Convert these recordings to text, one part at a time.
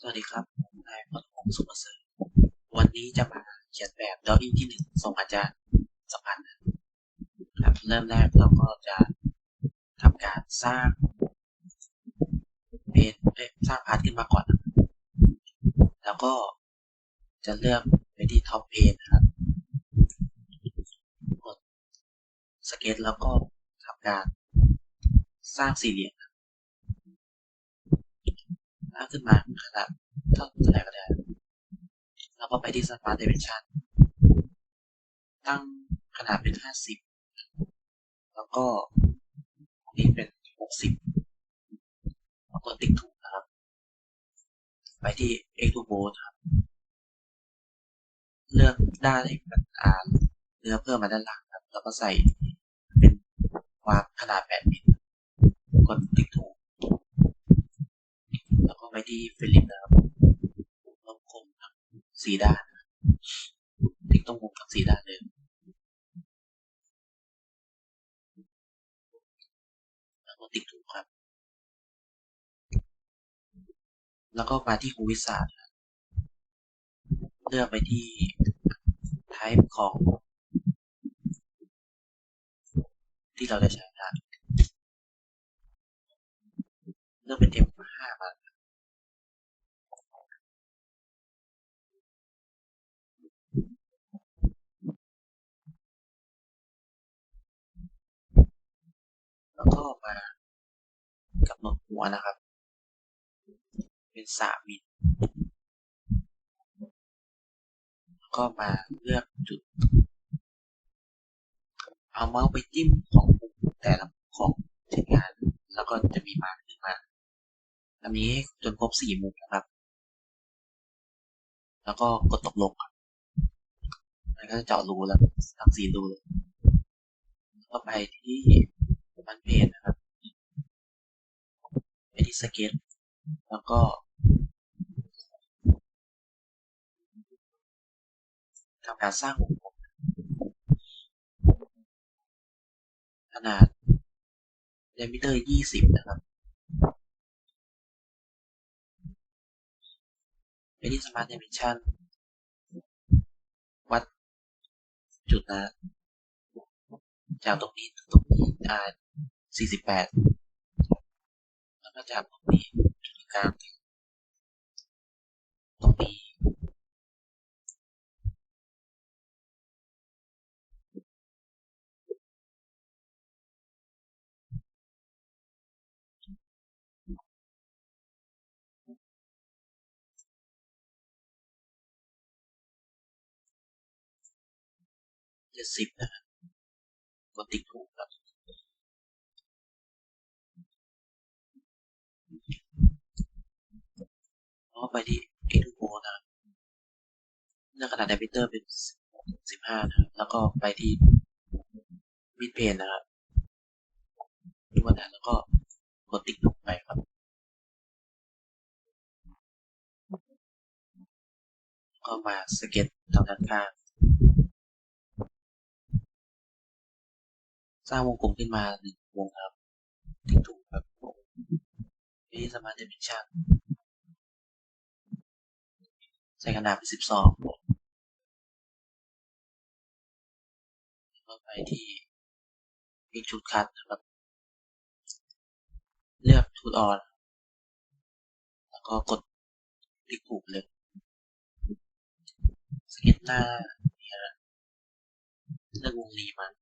สวัสดีครับผมนายพลพงศ์สุประเสริฐวันนี้จะมาเขียนแบบดออิ่งที่หนึ่งส่งอาจารย์สัมพันธ์นะครับเริ่มแรกเราก็จะทำการสร้างเพจเอสร้างพาร์ทขึ้นมาก่อน แล้วก็จะเลือกไปที่ท็อปเพจนครับกดสเก็ตแล้วก็ทำการสร้างสี่เหลี่ยม สร้าขึ้นมาขนาดเท่าไหร่ก็ได้ แล้วก็ไปที่ Smart Dimension ตั้งขนาดเป็น50แล้วก็นี่เป็น60แล้วก็ติ๊กถูกนะครับ ไปที่ X to Bold ครับ เลือกด้านที่มันอ่านเนื้อเพิ่มมาด้านล่างครับ แล้วก็ใส่เป็นความขนาด8มิลกดติ๊กถูก ไปที่ฟิลิปนะครับลงคมทั้งสีด้านติ๊กตรงมุมทั้งสีด้านเลยแล้วก็ติ๊กถูกครับ แล้วก็มาที่คูวิสาครับเลือกไปที่ type ของ ที่เราจะใช้นะเลือกเป็น m มาแล้ว ก็มากำหนดหัวนะครับ เป็นสามมิลก็มาเลือกจุด เอาเมาส์ไปจิ้มของมุมแต่ละของเช่นงาน แล้วก็จะมีมาร์กขึ้นมาอันนี้จนครบสี่มุมนะครับ แล้วก็กดตกลงครับมันก็จะเจาะรูแล้วทั้งสี่รูแล้วก็ไปที่ มันเพจนะครับไปที่สเก็ตแล้วก็ ทำการสร้างวงกลมขนาดเดมิเตอร์ยี่สิบนะครับไปที่ Smart Dimension วัดจุดนะ จากตรงนี้ตรงนี้อ่าสี่สิบแปดแล้วก็จากตรงนี้จุดกลางถึงตรงนี้เจ็ดสิบนะครับ กดติ๊กถูกครับก็ไปที่ e d u c o นะครับเลือกขนาด diameter เป็นสิบห้านะครับ แล้วก็ไปที่ mid plane นะครับทุกวันนั้นแล้วก็กดติ๊กถูกไปครับก็มาสเก็ตทางด้านข้าง สร้างวงกลมขึ้นมาหนึ่งวงครับติ๊กถูกครับนี่สมาร์ทเดมิชันใส่ขนาดเป็นสิบสองก็ไปที่อีกชุดคัดนะครับ เลือกทูดออนแล้วก็กดติ๊กถูกเลย สเก็ตหน้าเนี่ยนะเลือกวงรีมัน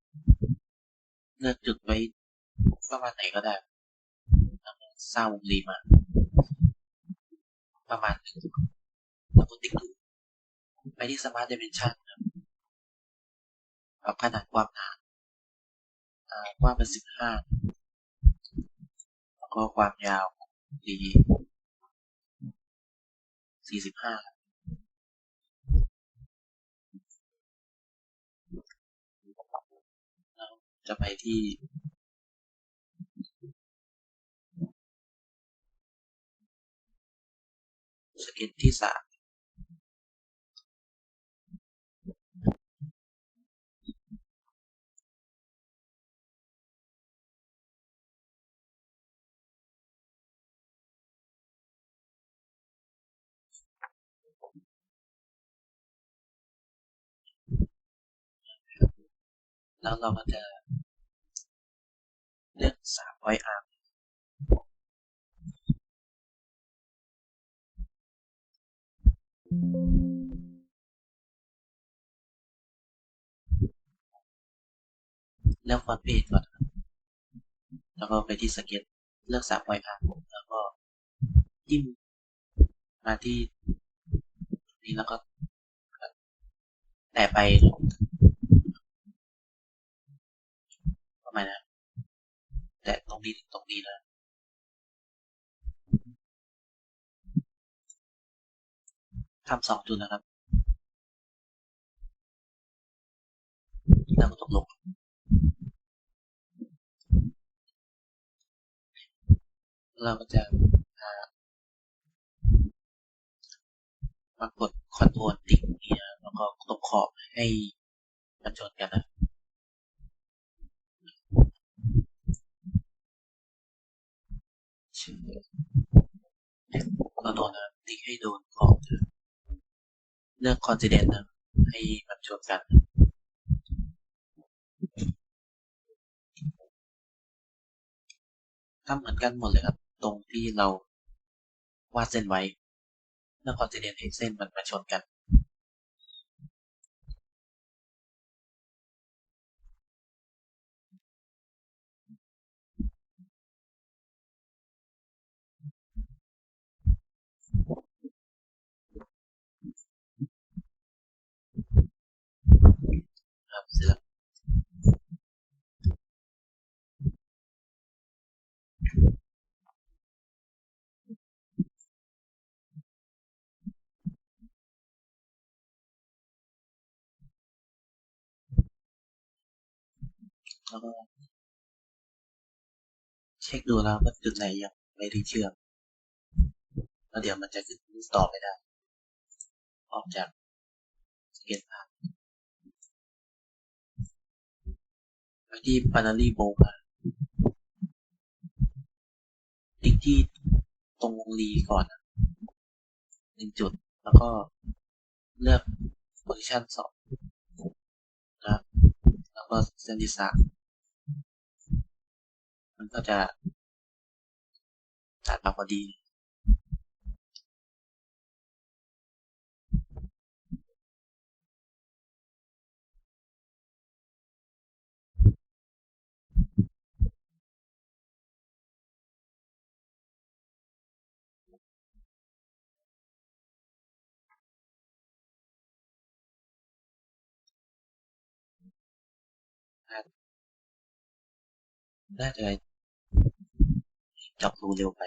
ลือกจุดไว้ประมาณไหนก็ได้แล้วก็สร้างวงรีมา ประมาณหนึ่งแล้วก็ติ๊กถูไปที่ Smart Dimension ครับปรับขนาดความหนาอ่ากว้างเป็นสิบห้าแล้วก็ความยาวดีสี่สิบห้า จะไปที่ สเก็ตที่สามแล้วเราก็จะ เลือกสาม point arm เลือกฟอนต์เพจก่อนครับแล้วก็ไปที่สเก็ตเลือกสาม point arm แล้วก็จิ้มมาที่ตรงนี้แล้วก็แตะไปประมาณนั้น แตะตรงนี้ถึงตรงนี้นะทำสองจุดนะครับ แล้วก็ตกลงเราก็จะมากดคอนโทรลติ๊กนี้นะแล้วก็ตรงขอบให้มันชนกันนะเราโดนนะ ติให้โดนขอบนะเลือกคอนซิเดนต์นะให้มันชนกันทำเหมือนกันหมดเลยครับ ตรงที่เราวาดเส้นไว้ แล้วคอนซิเดนต์ให้เส้นมันมาชนกัน แล้วก็ เช็คดูแล้วว่าจุดไหนยังไม่ได้เชื่อมแล้วเดี๋ยวมันจะขึ้นต่อไม่ได้ ออกจากสเก็ตภาพไปที่ binary bow มาติ๊กที่ตรงวงรีก่อนหนึ่งจุดแล้วก็เลือก position สองนะครับแล้วก็เส้นที่สาม มันก็จะตัดมาพอดี น่าจะจับรูเร็วไป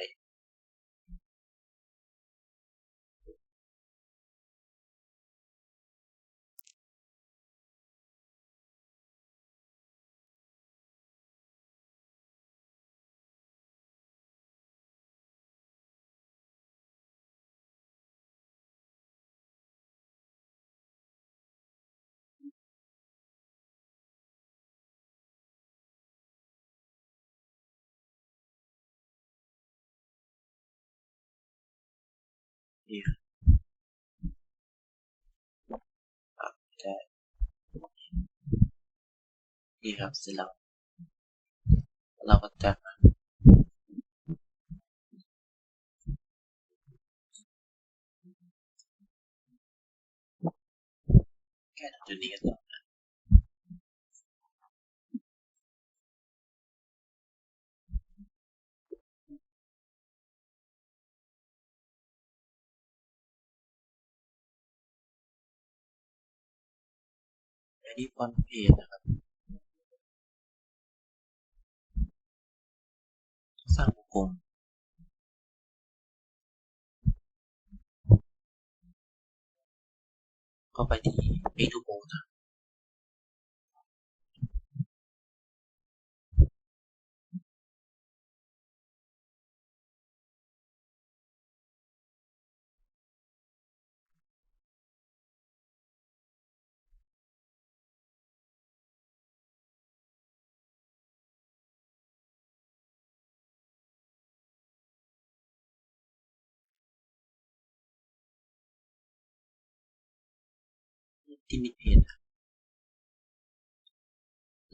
นี่ครับอะแต่นี่ครับ เสร็จแล้วเราก็จะมาแก้จุดนี้กันต่อนะอันนี้ฟอนเพจนะครับ สร้างวงกลมก็ไปที่ A to O นะ ที่มิดเพจ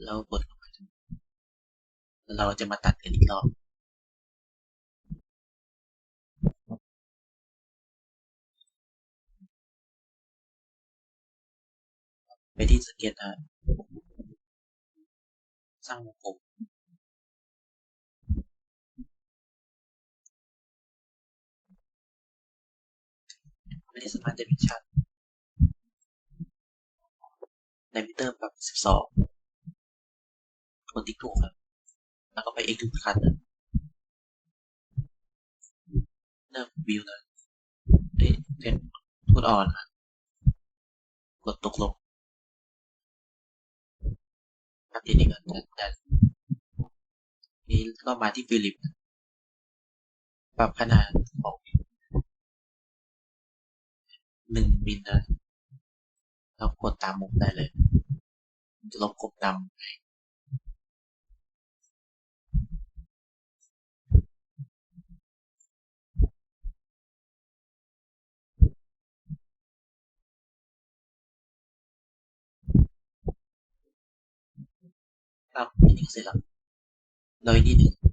แล้วกดเข้าไปแล้วเราจะมาตัดกันอีกรอบไปที่สเก็ตนะสร้างวงกลมไม่ได้สมาร์ทเดมิชัน ในมิเตอร์ปรับสิบสองกดติ๊กถูกครับ แล้วก็ไปเอ็กทุกคันนะเริ่มวิวนะเอ้ยเทนพูดออนนะกดตกลงครับทีนี้ก็จะจะนี่ก็มาที่ฟิลิป ปรับขนาดของหนึ่งมิลนะเรากดตามมุมได้เลย จะลบกบดำไปครับอันนี้ก็เสร็จแล้วเราอีกนิดหนึ่ง